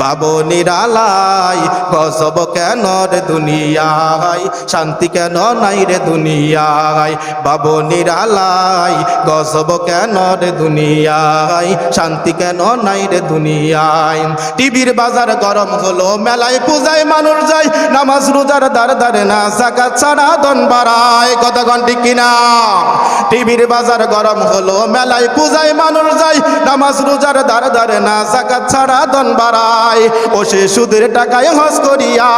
বাবু নিরালাই গজব কেন রে দুনিয়ায়? শান্তি কেন নাই রে দুনিয়ায়? বাবু নিরালাই গজব কেন রে দুনিয়ায়? শান্তি কেন নাই রে দুনিয়ায়? টিভির বাজার গরম হলো, মেলায় পূজায় মানুষ যায়, নামাজ রোজার দার দারে না, জাকাত ছাড়া দন বাড়ায়। কত ঘন্টি কিনা টিভির বাজার গরম হলো, মেলায় পূজায় মানুষ যায়, নামাজ রোজার দার দারে না, জাকাত ছাড়া দন বাড়ায়। ও সে সুদের টাকায় হস করিয়া,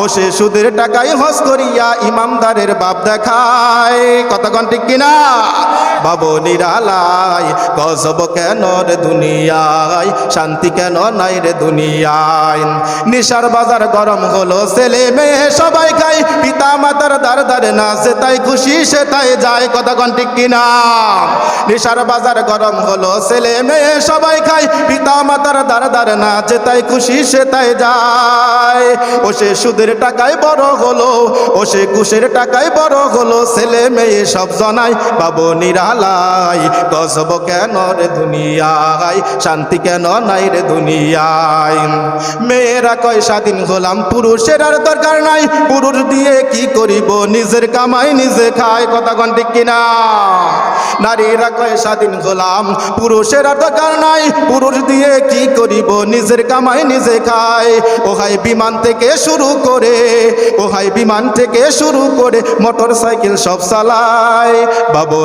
ও সে সুদের টাকায় হস করিয়া ইমামদারের বাপ দেখায়। কতক্ষণ ঠিক কিনা? বাবু নিরালায় গজব কেন রে দুনিয়ায়? শান্তি কেন নাই রে দুনিয়ায়? নিশার বাজার গরম হলো, ছেলে মেয়ে সবাই খাই পিতা মাতার দার দারে না সে তাই খুশি সে তাই যায়। কত ঘন্টি কিনা নিশার বাজার গরম হলো, ছেলে মেয়ে সবাই খাই পিতা মাতার দার দারে না যে তাই খুশি সে তাই যায়। ও সে সুদের টাকায় বড় হলো ও সে ঘুষের টাকায় বড় হলো, ছেলে মেয়ে সব জনায় বাবু নিরালাই গজব কেন রে দুনিয়ায়? শান্তি কেন নাই রে দুনিয়ায়? মেয়েরা কয়, স্বাধীন হলাম, পুরুষের আর দরকার নাই। পুরুষ দিয়ে কি করিব? নিজের কামাই নিজে খায়। কথা ঠিক কিনা? নারীরা কয়, স্বাধীন হলাম, পুরুষের আর দরকার নাই। পুরুষ দিয়ে কি করিব? নিজের কামাই নিজে খায়। ওহাই বিমান থেকে শুরু করে ওহাই বিমান থেকে শুরু করে মোটর সাইকেল সব চালায়। বাবু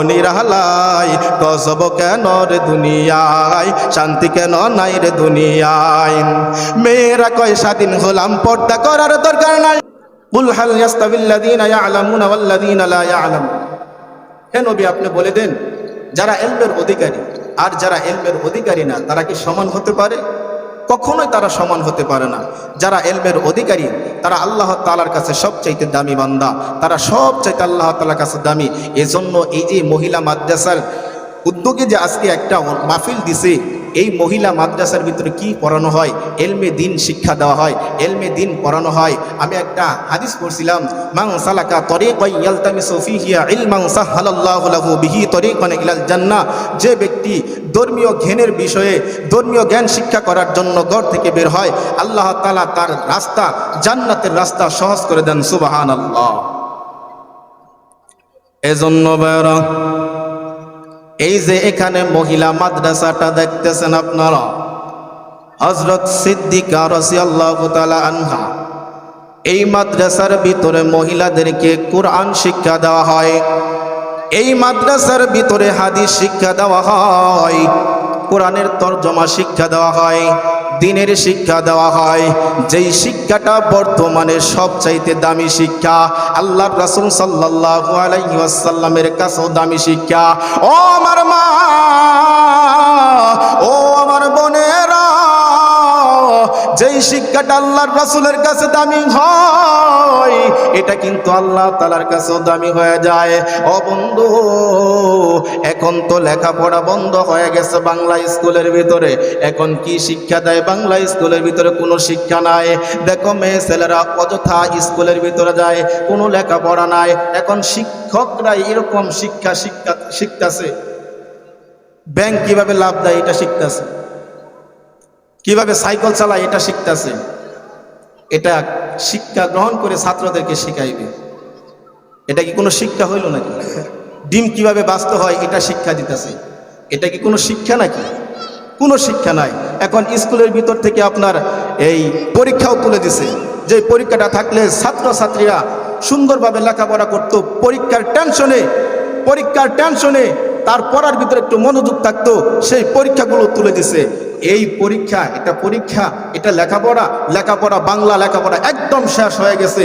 নিরালাই গজব কেন রে দুনিয়ায়? শান্তি কেন নাই রে দুনিয়ায়? মেয়েরা কয়, স্বাধীন হলাম, পর্দা করার দরকার নাই। কুল হাল ইয়াস্তাবিল্লাযীনা ইয়ালামুনা ওয়াল্লাযীনা লা ইয়ালাম। হে নবী, আপনি বলে দেন, যারা এলমের অধিকারী, আর যারা এলমের অধিকারী না, তারা কি সমান হতে পারে? কখনোই তারা সমান হতে পারে না। যারা এলমের অধিকারী, তারা আল্লাহ তালার কাছে সবচাইতে দামি বান্দা। তারা সবচাইতে আল্লাহ তালার কাছে দামি। এজন্য এই যে মহিলা মাদ্রাসার উদ্যোগে যে আজকে একটা মাহফিল দিছে এই মহিলা মাদ্রাসার ভিতরে কি পড়ানো হয়? এলমে দিন শিক্ষা দেওয়া হয়। এলমে দিন পড়ানো হয়। আমি একটা হাদিস পড়ছিলাম মাং সালাকা লাহু বিহি তরিকান ইলাল জান্নাহ। যে ব্যক্তি ধর্মীয় জ্ঞানের বিষয়ে ধর্মীয় জ্ঞান শিক্ষা করার জন্য ঘর থেকে বের হয়, আল্লাহ তালা তার রাস্তা, জান্নাতের রাস্তা সহজ করে দেন, সুবহানাল্লাহ। এজন্য বেরা এই যে এখানে মহিলা মাদ্রাসাটা দেখতেছেন আপনারা হজরত সিদ্দিকা রসিয়াল্লাহ তালা আনহা, এই মাদ্রাসার ভিতরে মহিলাদেরকে কোরআন শিক্ষা দেওয়া হয়, এই মাদ্রাসার ভিতরে হাদিস শিক্ষা দেওয়া হয়, কোরআনের তর্জমা শিক্ষা দেওয়া হয় দিনের শিক্ষা দেওয়া হয়। যেই শিক্ষাটা বর্তমানে সবচাইতে দামি শিক্ষা আল্লাহ রাসুল সাল্লাহ আলাইসাল্লামের কাছেও দামি শিক্ষা। ও আমার মা, ও আমার বোনেরা যেই শিক্ষাটা আল্লাহর রাসুলের কাছে দামি হয়, এটা কিন্তু আল্লাহ তালার কাছেও দামি হয়ে যায়। ও বন্ধু, এখন তো লেখাপড়া বন্ধ হয়ে গেছে বাংলা স্কুলের ভিতরে। এখন কি শিক্ষা দেয় বাংলা স্কুলের ভিতরে? কোনো শিক্ষা নাই। দেখো মেয়ে ছেলেরা অযথা স্কুলের ভিতরে যায়, কোনো লেখাপড়া নাই। এখন শিক্ষকরা এরকম শিক্ষা শিক্ষা শিখতেছে। ব্যাংক কীভাবে লাভ দেয় এটা শিখতেছে। কীভাবে সাইকেল চালায় এটা শিখতেছে। এটা শিক্ষা গ্রহণ করে ছাত্রদেরকে শিখাইবে। এটা কি কোনো শিক্ষা হইল নাকি? ডিম কীভাবে বাঁচতে হয় এটা শিক্ষা দিতেছে। এটা কি কোনো শিক্ষা নাকি? কোনো শিক্ষা নাই। এখন স্কুলের ভিতর থেকে আপনার এই পরীক্ষাও তুলে দিছে। যে পরীক্ষাটা থাকলে ছাত্রছাত্রীরা সুন্দরভাবে লেখাপড়া করত। পরীক্ষার টেনশনে পরীক্ষার টেনশনে তার পড়ার ভিতরে একটু মনোযোগ থাকতো, সেই পরীক্ষাগুলো তুলে দিছে। এই পরীক্ষা, এটা পরীক্ষা, এটা লেখাপড়া লেখাপড়া বাংলা, লেখাপড়া একদম শেষ হয়ে গেছে।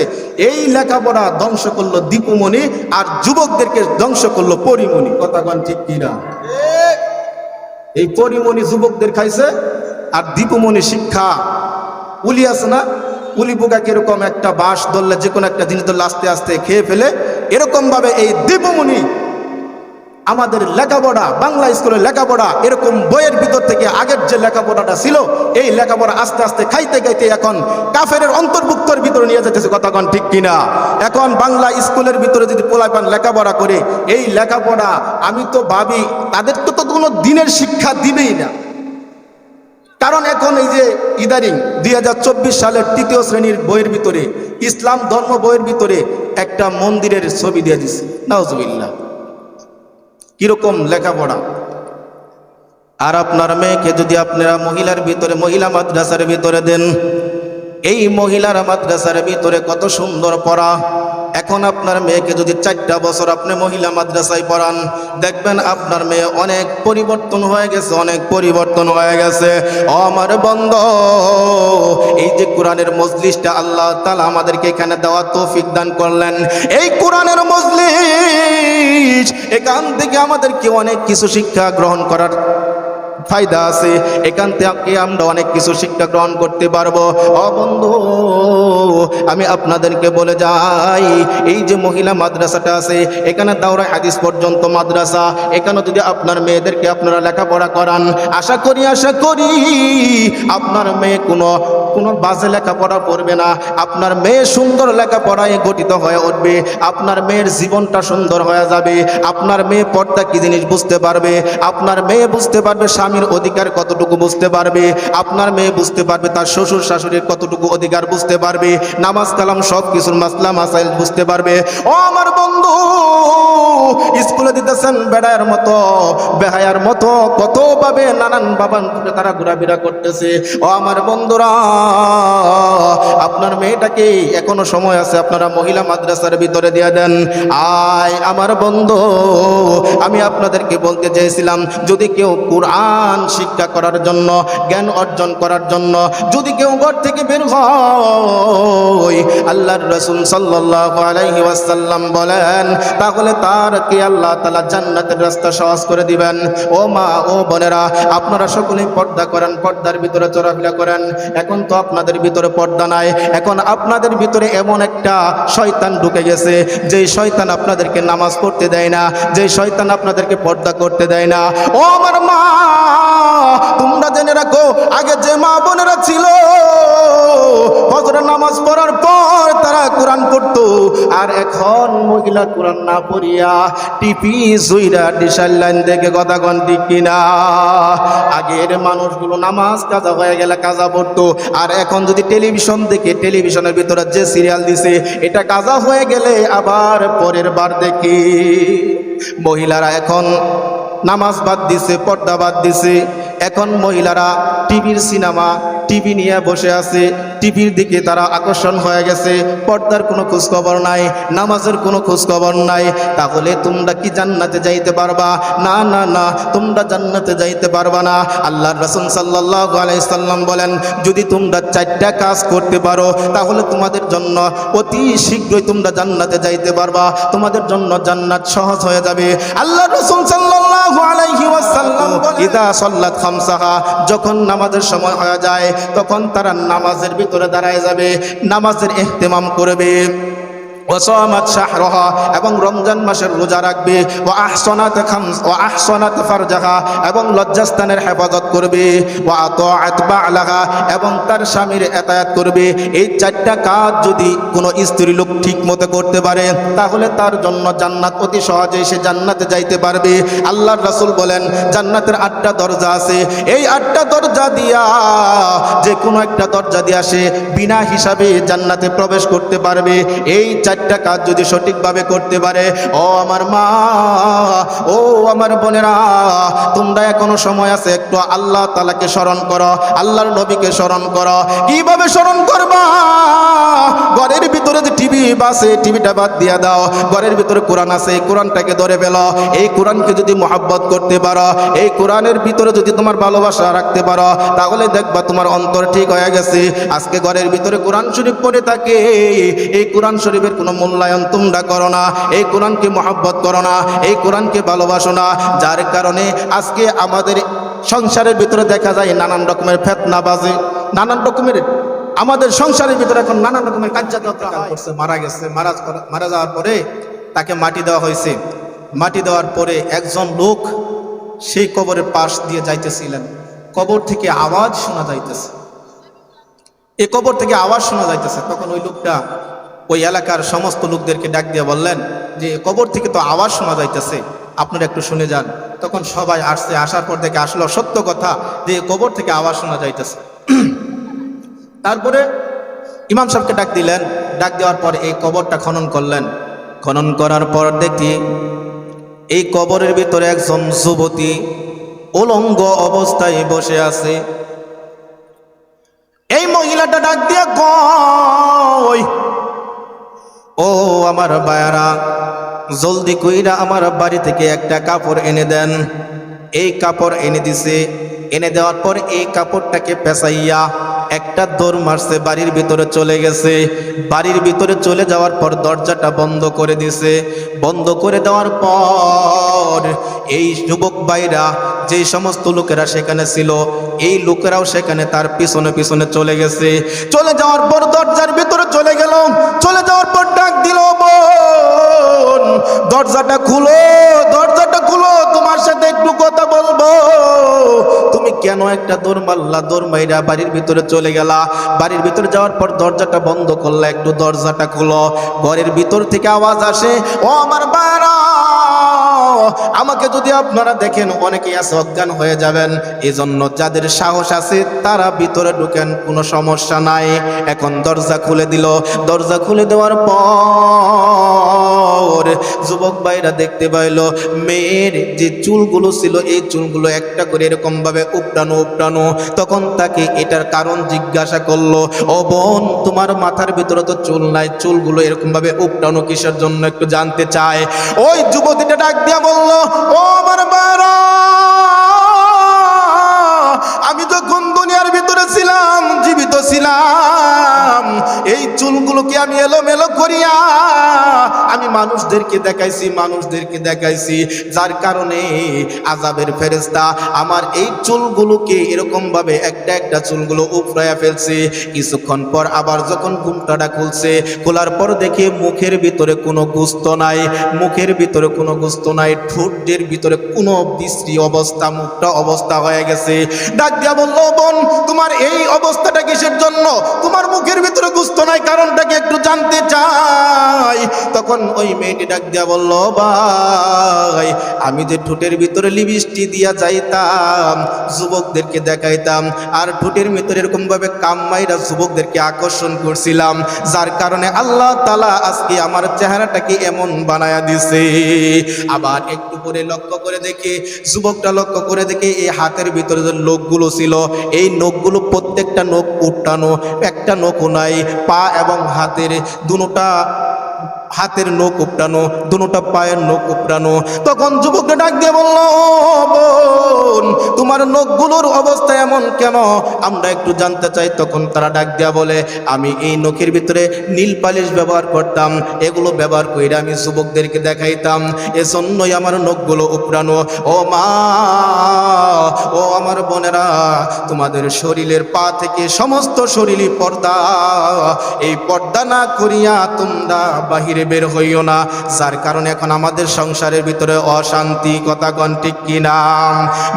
এই লেখাপড়া ধ্বংস করল দীপুমণি আর যুবকদেরকে ধ্বংস করল পরিমণি। কথা কন ঠিক কিনা? এই পরিমণি যুবকদের খাইছে আর দীপুমণি শিক্ষা। উলি আছে না? উলি পোকা কীরকম একটা বাঁশ ধরলে যে কোনো একটা জিনিস ধরলে আস্তে আস্তে খেয়ে ফেলে। এরকম ভাবে এই দীপুমণি আমাদের লেখাপড়া, বাংলা স্কুলের লেখাপড়া এরকম বইয়ের ভিতর থেকে আগের যে লেখাপড়াটা ছিল, এই লেখাপড়া আস্তে আস্তে খাইতে খাইতে এখন কাফের অন্তর্ভুক্তর ভিতরে নিয়ে যেতেছে কথাক্ষণ ঠিক কিনা? এখন বাংলা স্কুলের ভিতরে যদি পোলাপান লেখাপড়া করে, এই লেখাপড়া আমি তো ভাবি তাদের তো তো কোনো দিনের শিক্ষা দিবেই না। কারণ এখন এই যে ইদারিং দুই হাজার চব্বিশ সালের তৃতীয় শ্রেণির বইয়ের ভিতরে, ইসলাম ধর্ম বইয়ের ভিতরে একটা মন্দিরের ছবি দিয়ে দিছে। নাউজুবিল্লাহ। কীরকম লেখাপড়া? আর আপনার মেয়েকে যদি আপনারা মহিলার ভিতরে, মহিলা মাদ্রাসার ভিতরে দেন, এই মহিলার মাদ্রাসার ভিতরে কত সুন্দর পড়া? এখন আপনার মেয়েকে যদি চারটা বছর আপনি মহিলা মাদ্রাসায় পড়ান, দেখবেন আপনার মেয়ে অনেক পরিবর্তন হয়ে গেছে, অনেক পরিবর্তন হয়ে গেছে। আমার বন্ধ, এই যে কোরআনের মজলিসটা আল্লাহ তালা আমাদেরকে এখানে দেওয়া তৌফিক দান করলেন। এই কোরআনের মজলিস, এখান থেকে আমাদেরকে অনেক কিছু শিক্ষা গ্রহণ করার ফায়দা আছে। এখান থেকে আমরা অনেক কিছু শিক্ষা গ্রহণ করতে পারব। ও বন্ধু, আমি আপনাদেরকে বলে যাই, এই যে মহিলা মাদ্রাসাটা আছে, এখানে দাওরা হাদিস পর্যন্ত মাদ্রাসা। এখানে যদি আপনার মেয়েদেরকে আপনারা লেখাপড়া করান, আশা করি আশা করি আপনার মেয়ে কোনো কোনো বাজে লেখাপড়া পড়বে না। আপনার মেয়ে সুন্দর লেখাপড়ায় গঠিত হয়ে উঠবে। আপনার মেয়ের জীবনটা সুন্দর হয়ে যাবে। আপনার মেয়ে পর্দা কি জিনিস বুঝতে পারবে? আপনার মেয়ে বুঝতে পারবে স্বামীর অধিকার কতটুকু বুঝতে পারবে? আপনার মেয়ে বুঝতে পারবে, তার শ্বশুর শাশুড়ির কতটুকু অধিকার বুঝতে পারবে? নামাজ কালাম সব কিছুর মাসলা মাসাইল বুঝতে পারবে। ও আমার বন্ধু, স্কুলে দিতেছেন বেড়ার মতো, বেহায়ার মতো কত ভাবে নানান বাবান তারা ঘোরাফেরা করতেছে। ও আমার বন্ধুরা, আপনার মেয়েটাকে এখনও সময় আছে, আপনারা মহিলা মাদ্রাসার ভিতরে দিয়ে দেন। আয় আমার বন্ধু, আমি আপনাদেরকে বলতে চেয়েছিলাম, যদি কেউ কোরআন শিক্ষা করার জন্য, জ্ঞান অর্জন করার জন্য। যদি কেউ ঘর থেকে বের হয়, আল্লাহর রসুল সাল্লাল্লাহু আলাইহি ওয়াসাল্লাম বলেন, তাহলে তার কি আল্লাহ তালা জান্নাতের রাস্তা সহজ করে দিবেন? ও মা, ও বোনেরা, আপনারা সকলেই পর্দা করেন, পর্দার ভিতরে চলাফেরা করেন। এখন তো আপনাদের ভিতরে পর্দা নাই। এখন আপনাদের ভিতরে এমন একটা শয়তান ঢুকে গেছে, যেই শয়তান আপনাদেরকে নামাজ পড়তে দেয় না, যেই শয়তান আপনাদেরকে পর্দা করতে দেয় না। ও আমার মা তোমরা জেনে রাখো, আগে যে মা বোনেরা ছিল নামাজ পড়ার পর তারা কোরআন পড়তো। আর এখন মহিলা কোরআন না পড়িয়া টিপি জুইরা ডিসাইল লাইন দেখে কথা কন কিনা? আগের মানুষগুলো নামাজ কাজা হয়ে গেলে কাজা পড়তো। আর এখন যদি টেলিভিশন দেখে, টেলিভিশনের ভিতরে যে সিরিয়াল দিছে, এটা কাজা হয়ে গেলে আবার পরের বার দেখি। মহিলারা এখন নামাজ বাদ দিছে পর্দা বাদ দিছে। এখন মহিলারা টিভির সিনেমা, টিভি নিয়ে বসে আছে। টিভির দিকে তারা আকর্ষণ হয়ে গেছে। পর্দার কোনো খোঁজখবর নাই, নামাজের কোনো খোঁজখবর নাই। তাহলে তোমরা কি জান্নাতে যাইতে পারবা? না না না, তোমরা জান্নাতে যাইতে পারবা না। আল্লাহ রসুল সাল্লাহ আলাইসাল্লাম বলেন, যদি তোমরা চারটা কাজ করতে পারো, তাহলে তোমাদের জন্য অতি শীঘ্রই তোমরা জান্নাতে যাইতে পারবা। তোমাদের জন্য জান্নাত সহজ হয়ে যাবে। আল্লাহ রসুল সাল্লাল্লাহু আলাইহি ওয়াসাল্লাম ইদা সাল্লাত খামসাহা যখন নামাজের সময় হয়ে যায় তখন তারা নামাজের ভিতরে দাঁড়ায় যাবে নামাজের এহতেমাম করবে। ওসামাত শাহরহা এবং রমজান মাসের রোজা রাখবে। ও আহসনাত খামস ও আহসনাত ফারজাহা এবং লজ্জাস্থানের হেফাজত করবে। ও আতাআত বালাহা এবং তার স্বামীর এতায়াত করবে। এই চারটা কাজ যদি কোনো স্ত্রী লোক ঠিক মতো করতে পারে, তাহলে তার জন্য জান্নাত অতি সহজে সে জান্নাতে যাইতে পারবে। আল্লাহর রাসূল বলেন, জান্নাতের আটটা দরজা আছে। এই আটটা দরজা দিয়া যে কোনো একটা দরজা দিয়া সে বিনা হিসাবে জান্নাতে প্রবেশ করতে পারবে। এই চারটা কাজ যদি সঠিকভাবে করতে পারে, ও আমার মা, ও আমার বোনেরা, তোমরা এখনও সময় আছে, একটু আল্লাহ তালাকে স্মরণ করো, আল্লাহর নবীকে স্মরণ করো। কীভাবে স্মরণ করবা? ঘরের ভিতরে যে টিভি বাসে, টিভিটা বাদ দিয়া দাও। ঘরের ভিতরে কোরআন আছে, এই কোরআনটাকে ধরে ফেলো। এই কোরআনকে যদি মোহাব্বত করতে পারো, এই কোরআনের ভিতরে যদি তোমার ভালোবাসা রাখতে পারো, তাহলে দেখবা তোমার অন্তর ঠিক হয়ে গেছে। আজকে ঘরের ভিতরে কোরআন শরীফ পড়ে থাকে, এই কোরআন শরীফের কোনো মূল্যায়ন তোমরা করো না। এই কোরআনকে মোহাব্বত করো না, এই কোরআনকে ভালোবাসো না। যার কারণে আজকে আমাদের সংসারের ভিতরে দেখা যায় নানান রকমের ফেতনা বাজে, নানান রকমের আমাদের সংসারের ভিতরে এখন নানান রকমের কার্যকর্তা মারা গেছে, মারা মারা যাওয়ার পরে তাকে মাটি দেওয়া হয়েছে। মাটি দেওয়ার পরে একজন লোক সেই কবরের পাশ দিয়ে যাইতেছিলেন। কবর থেকে আওয়াজ শোনা যাইতেছে। এই কবর থেকে আওয়াজ শোনা যাইতেছে। তখন ওই লোকটা ওই এলাকার সমস্ত লোকদেরকে ডাক দিয়ে বললেন যে, কবর থেকে তো আওয়াজ শোনা যাইতেছে। আপনারা একটু শুনে যান। তখন সবাই আসছে, আসার পর থেকে আসলো সত্য কথা যে, কবর থেকে আওয়াজ শোনা যাইতেছে। তারপরে ইমাম সাহেবকে ডাক দিলেন। ডাক দেওয়ার পর এই কবরটা খনন করলেন। খনন করার পর দেখি এই কবরের ভিতরে একজন যুবতী উলঙ্গ অবস্থায় বসে আছে। এই মহিলাটা ডাক দিয়ে, কই? ও আমার বায়ারা, জলদি কইরা আমার বাড়ি থেকে একটা কাপড় এনে দেন। এই কাপড় এনে দিছে। এনে দেওয়ার পর এই কাপড়টাকে পেঁচাইয়া একটা দৌড় মারছে, বাড়ির ভিতরে চলে গেছে। বাড়ির ভিতরে চলে যাওয়ার পর দরজাটা বন্ধ করে দিছে। বন্ধ করে দেওয়ার পর এই যুবক ভাইরা, যে সমস্ত লোকেরা সেখানে ছিল, এই লোকেরাও সেখানে তার পিছনে পিছনে চলে গেছে। চলে যাওয়ার পর দরজার ভিতরে চলে গেল চলে যাওয়ার পর ডাক দিল দরজাটা খুলো দরজাটা খুলো, তোমার সাথে একটু কথা বলব। তুমি কেন একটা দৌড় মারলা? দৌড় মাইরা বাড়ির ভিতরে চলে গেলা। বাড়ির ভিতর যাওয়ার পর দরজাটা বন্ধ করলা, একটু দরজাটা খুলো। ঘরের ভিতর থেকে আওয়াজ আসে, ও আমার বাড়া আমাকে যদি আপনারা দেখেন, অনেকে আছে অজ্ঞান হয়ে যাবেন। এজন্য যাদের সাহস আছে, তারা ভিতরে ঢুকেন, কোনো সমস্যা নাই। এখন দরজা খুলে দিল। দরজা খুলে দেওয়ার পর যুবক ভাইরা দেখতে পাইল, মেয়ের যে চুলগুলো ছিল, এই চুলগুলো একটা করে এরকম ভাবে উপটানো উপটানো তখন তাকে এটার কারণ জিজ্ঞাসা করল, ও বোন, তোমার মাথার ভিতরে তো চুল নাই। চুলগুলো এরকম ভাবে উপটানো কিসের জন্য একটু জানতে চায় ওই যুবতীটা ডাক দিয়া বলল, ও আমার বারা আমি যখন দুনিয়ার ভিতরে ছিলাম, জীবিত ছিলাম, এই চুলগুলোকে আমি এলোমেলো করিয়া মানুষদেরকে দেখাইছি মানুষদেরকে দেখাইছি, যার কারণে আজাবের ফেরেস্তা আমার এই চুলগুলোকে এরকম ভাবে একটা একটা চুলগুলো উপড়াইয়া ফেলছে। কিছুক্ষণ পর আবার যখন ঘুমটাটা খুলছে, খোলার পর দেখে মুখের ভিতরে কোনো গুস্ত নাই, মুখের ভিতরে কোনো গুস্ত নাই, ঠোঁটের ভিতরে কোনো বিশ্রী অবস্থা, মুখটা অবস্থা হয়ে গেছে। ডাক দিয়া বলল বোন, তোমার এই অবস্থাটা কিসের জন্য? তোমার মুখের ভিতরে গুস্ত নাই কারণটাকে একটু জানতে চাই? তখন ওই মেয়েটি ডাক দিয়া বলল, ভাই, আমি যে ঠোঁটের ভিতরে লিবিষ্টি দিয়া যাইতাম, যুবকদেরকে দেখাইতাম, আর ঠোঁটের ভিতরে এরকমভাবে কামমাইরা যুবকদেরকে আকর্ষণ করছিলাম, যার কারণে আল্লাহ তালা আজকে আমার চেহারাটাকে এমন বানায়া দিছে। আবার একটু পরে লক্ষ্য করে দেখে, যুবকটা লক্ষ্য করে দেখে এই হাতের ভিতরে যে নখগুলো ছিল, এই নখগুলো প্রত্যেকটা নখ উঠানো, একটা নখও নাই, পা এবং হাতের দুটা হাতের নখ উপটানো দুটা পায়ের নখ উপটানো তখন যুবকটা ডাক দিয়ে বলল, "ও বোন, তোমার নখগুলোর অবস্থা এমন কেন? আমরা একটু জানতে চাই, তখন তারা ডাক দেয়া বলে, আমি এই নখের ভিতরে নীল পালিশ ব্যবহার করতাম। এগুলো ব্যবহার করে আমি যুবকদেরকে দেখাইতাম। এজন্যই আমার নখগুলো উপড়ানো। ও মা, ও আমার বোনেরা, তোমাদের শরীরের পা থেকে সমস্ত শরীরই পর্দা। এই পর্দা না করিয়া তোমরা বাহিরে বের হইও না, যার কারণে এখন আমাদের সংসারের ভিতরে অশান্তি কথা কন ঠিক কিনা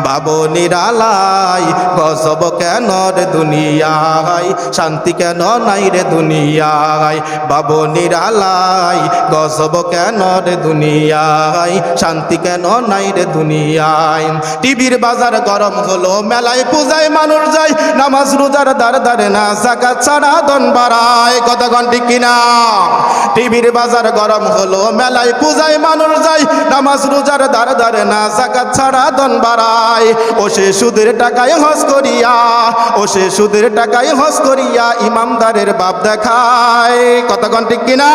বাবু নিরালাই গজব কেন রে দুনিয়ায়? শান্তি কেন নাই রে দুনিয়ায়? বাবু নিরালাই গজব কেন রে দুনিয়ায়? শান্তি কেন নাই রে দুনিয়ায়? টিভির বাজার গরম হলো, মেলায় পূজায় মানুষ যায়, নামাজ রোজার দার দারে না, জাকাত ছাড়া দন বাড়ায় কথা কন ঠিক কিনা টিভির বাজার গরম হলো, মেলায় পূজায় মানুষ যায়, নামাজ রোজার দার দারে না, জাকাত ছাড়া দন বাড়ায়। ও সে সুদের টাকায় হস করিয়া ও সে সুদের টাকায় হস করিয়া ইমামদারের বাপ দেখায়। কতক্ষণ ঠিক কিনা?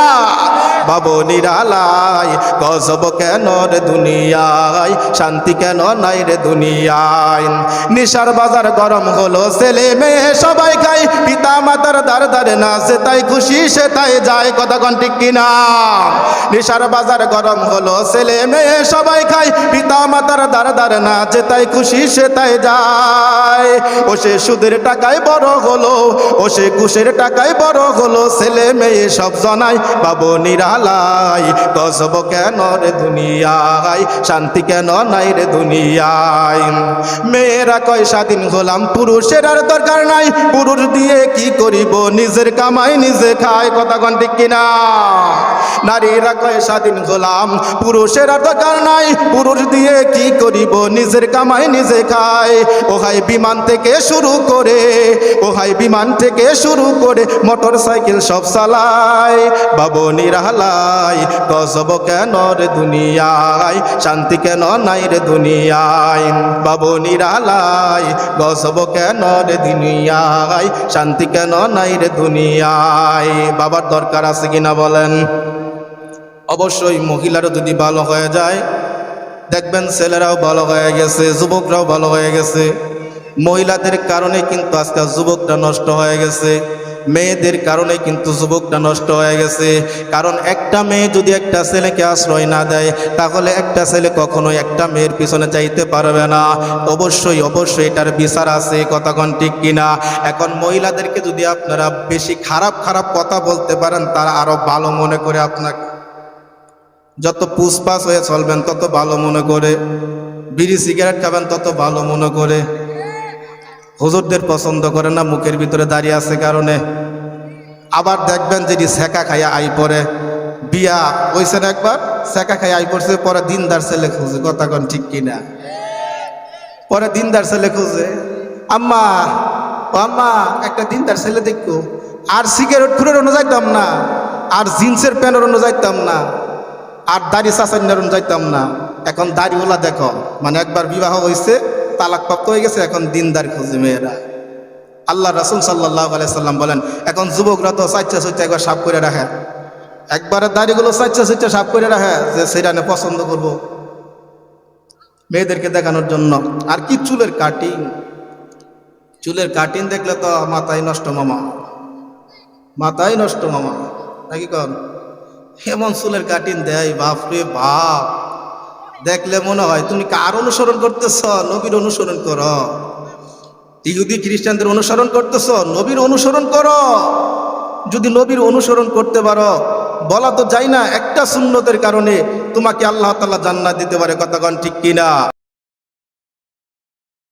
বাবু নিরালায়, গজব কেন রে দুনিয়ায়? শান্তি কেন নাই রে দুনিয়ায়? নিশার বাজার গরম হলো, ছেলে মেয়ে সবাই খায়। পিতা মাতার দার দারে না সে তাই খুশি, সে তাই যায়। কতক্ষণ ঠিক কিনা? নিশার বাজার গরম হলো, ছেলে মেয়ে সবাই খায়। পিতা মাতার দার দারে না যে তাই খুশি, সে তাই যায়। ও সে সুদের টাকায় বড় হলো, ও সে ঘুষের টাকায় বড় হলো, ছেলে মেয়ে সব জনাই, বাবু নিরালাই, গজব কেন রে দুনিয়ায়, শান্তি কেন নাই রে দুনিয়ায়? মেয়েরা কয়, স্বাধীন হলাম, পুরুষের আর দরকার নাই, পুরুষ দিয়ে কি করিব, নিজের কামাই নিজে খায়, কথা কন ঠিক কিনা? নারীরা কয়, স্বাধীন হলাম, পুরুষের আর দরকার নাই, পুরুষ দিয়ে কি করিব, নিজের কামাই নিজে খায়, ও হাই বিমান থেকে শুরু করে ও হাই বিমান থেকে শুরু করে মোটর সাইকেল সব চালায়। বাবু নিরালাই গজব কেন রে দুনিয়ায়? শান্তি কেন নাই রে দুনিয়ায়? বাবু নিরালাই গজব কেন রে দুনিয়ায়? শান্তি কেন নাই রে দুনিয়ায়? বাবার দরকার আছে কিনা বলেন? অবশ্যই মহিলারও যদি ভালো হয়ে যায়, দেখবেন ছেলেরাও ভালো হয়ে গেছে, যুবকরাও ভালো হয়ে গেছে। মহিলাদের কারণে কিন্তু আজকাল যুবকটা নষ্ট হয়ে গেছে। মেয়েদের কারণে কিন্তু যুবকটা নষ্ট হয়ে গেছে। কারণ একটা মেয়ে যদি একটা ছেলেকে আশ্রয় না দেয়, তাহলে একটা ছেলে কখনোই একটা মেয়ের পিছনে যাইতে পারবে না। অবশ্যই অবশ্যই এটার বিচার আছে কথাক্ষণ ঠিক কিনা? এখন মহিলাদেরকে যদি আপনারা বেশি খারাপ খারাপ কথা বলতে পারেন, তারা আরও ভালো মনে করে আপনাকে। যত পুষপাস হয়ে চলবেন, তত ভালো মনে করে। বিড়ি সিগারেট খাবেন, তত ভালো মনে করে। হুজুরদের পছন্দ করে না, মুখের ভিতরে দাঁড়িয়ে আছে কারণে। আবার দেখবেন যদি সেকা খাইয়া আই পরে বিয়া হয়েছে না একবার সেকা খাইয়া আই পড়ছে, পরে দিনদার ছেলে খুঁজে, কথা কন ঠিক কিনা? পরে দিনদার ছেলে খুঁজে, আম্মা, ও আম্মা, একটা দিনদার ছেলে দেখো, আর সিগারেট খুঁড়ের অন্য যাইতাম না, আর জিন্সের প্যান্টের অন্য যাইতাম না, আর দাড়ি চাচান্যার অন্য যাইতাম না, এখন দাড়িওয়ালা দেখো। মানে একবার বিবাহ হয়েছে তালাকপ্রাপ্ত হয়ে গেছে, এখন দিনদার খুঁজে মেয়েরা। আল্লাহ রাসুল সাল্লাহ সাল্লাম বলেন, এখন যুবকরা তো চাইচা চাইচা একবার সাফ করে রাখে। একবারে দাড়িগুলো চাইচা চাইচা সাফ করে রাখে যে সেটা নিয়ে পছন্দ করব। মেয়েদেরকে দেখানোর জন্য। আর কি চুলের কাটিং চুলের কাটিং দেখলে তো মাথায় নষ্ট মামা। মাথায় নষ্ট মামা। নাকি কন? এমন চুলের কাটিং দেয়? বাপরে বাপ। দেখলে মনে হয়, তুমি কার অনুসরণ করতেছ? নবীর অনুসরণ করো। ইহুদি খ্রিস্টানদের অনুসরণ করতেছ? নবীর অনুসরণ করো। যদি নবীর অনুসরণ করতে পারো, বলা তো যায় না, একটা শূন্যতের কারণে তোমাকে আল্লাহ তাল্লাহ জান্নাত দিতে পারে। কথাগণ ঠিক কিনা?